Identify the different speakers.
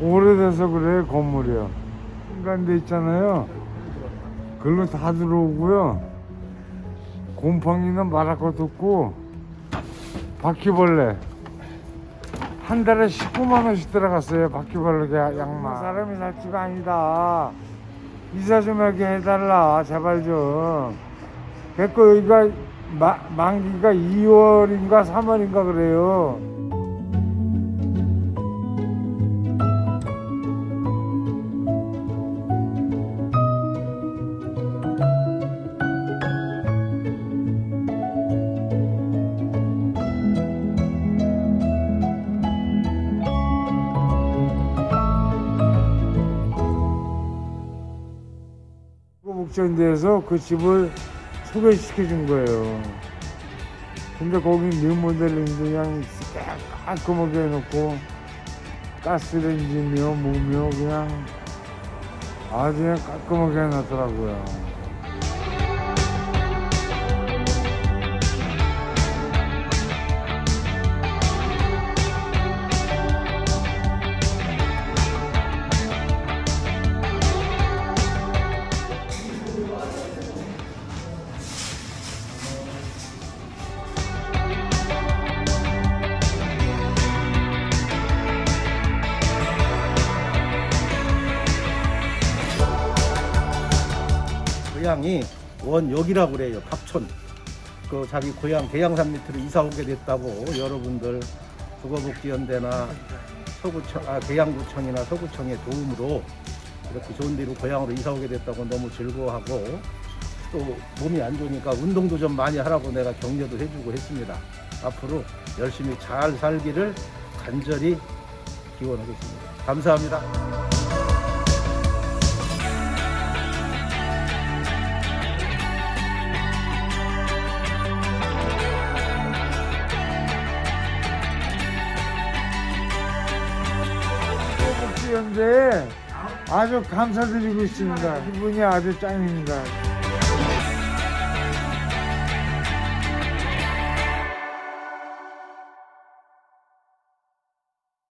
Speaker 1: 오래돼서 그래 건물이요. 인간데 있잖아요. 글로 다 들어오고요. 곰팡이는 말할 것도 없고 바퀴벌레 한 달에 19만 원씩 들어갔어요. 바퀴벌레 양말. 사람이 살 집가 아니다. 이사 좀 하게 해달라 제발 좀. 됐고 여기가 마, 만기가 2월인가 3월인가 그래요. 그 목전대에서 그 집을 소개시켜 준 거예요. 근데 거기 리모델링도 그냥 깔끔하게 해놓고 가스레인지며 뭐며 그냥 아주 그냥 깔끔하게 해놨더라고요.
Speaker 2: 고향이 원역이라고 그래요. 갑촌. 그 자기 고향 계양산 밑으로 이사 오게 됐다고 여러분들 주거복지연대나 서구청, 아, 계양구청이나 서구청의 도움으로 이렇게 좋은 데로 고향으로 이사 오게 됐다고 너무 즐거워하고 또 몸이 안 좋으니까 운동도 좀 많이 하라고 내가 격려도 해주고 했습니다. 앞으로 열심히 잘 살기를 간절히 기원하겠습니다. 감사합니다.
Speaker 1: 복지연대에 아주 감사드리고 있습니다. 이분이 아주 짱입니다.